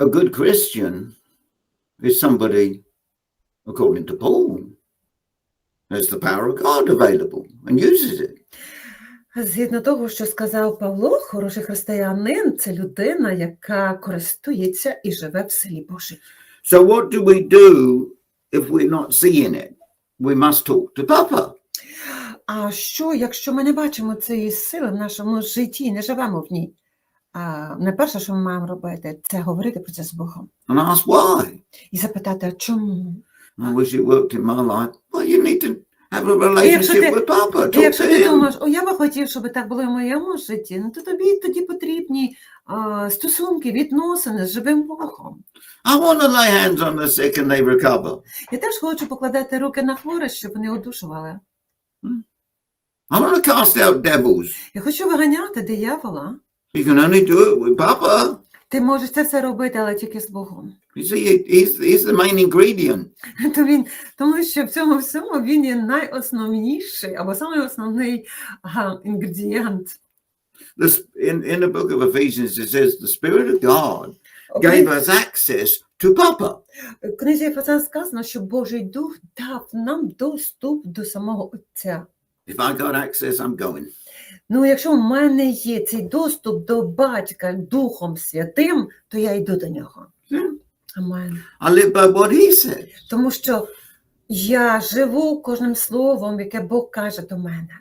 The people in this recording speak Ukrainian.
a good Christian is somebody, according to Paul, has the power of God available and uses it. Згідно того, що сказав Павло, хороший християнин це людина, яка користується і живе в селі Божій. So, what do we do if we're not seeing it? We must talk to Papa. А що, якщо ми не бачимо цієї сили в нашому житті, не живемо в ній? Найперше, що ми маємо робити, це говорити про це з Богом and ask why. і запитати, а чому? I wish it worked in my life. Well, you need to have a relationship with Papa. Talk якщо to ти думаєш, о, я би хотів, щоб так було в моєму житті, ну то тобі тоді потрібні а, стосунки, відносини з живим Богом. I want to lay hands on the sick and they recover. Я теж хочу покладати руки на хворих, щоб вони одушували. I want to cast out devils. Я хочу виганяти диявола. You can only do it with Papa. Ти можеш це все робити, але тільки з Богом. You see, he's, he's the main ingredient. То він, тому що в цьому всьому він є найосновніший або самий основний а, інгредієнт. This, in, in the book of Ephesians, it says the Spirit of God gave us access to Papa. В книзі Ефесян сказано, що Божий Дух дав нам доступ до самого Отця. If I got access, I'm going. Ну, якщо в мене є цей доступ до батька Духом Святим, то я йду до нього. Амен. Але says. Тому що я живу кожним словом, яке Бог каже до мене.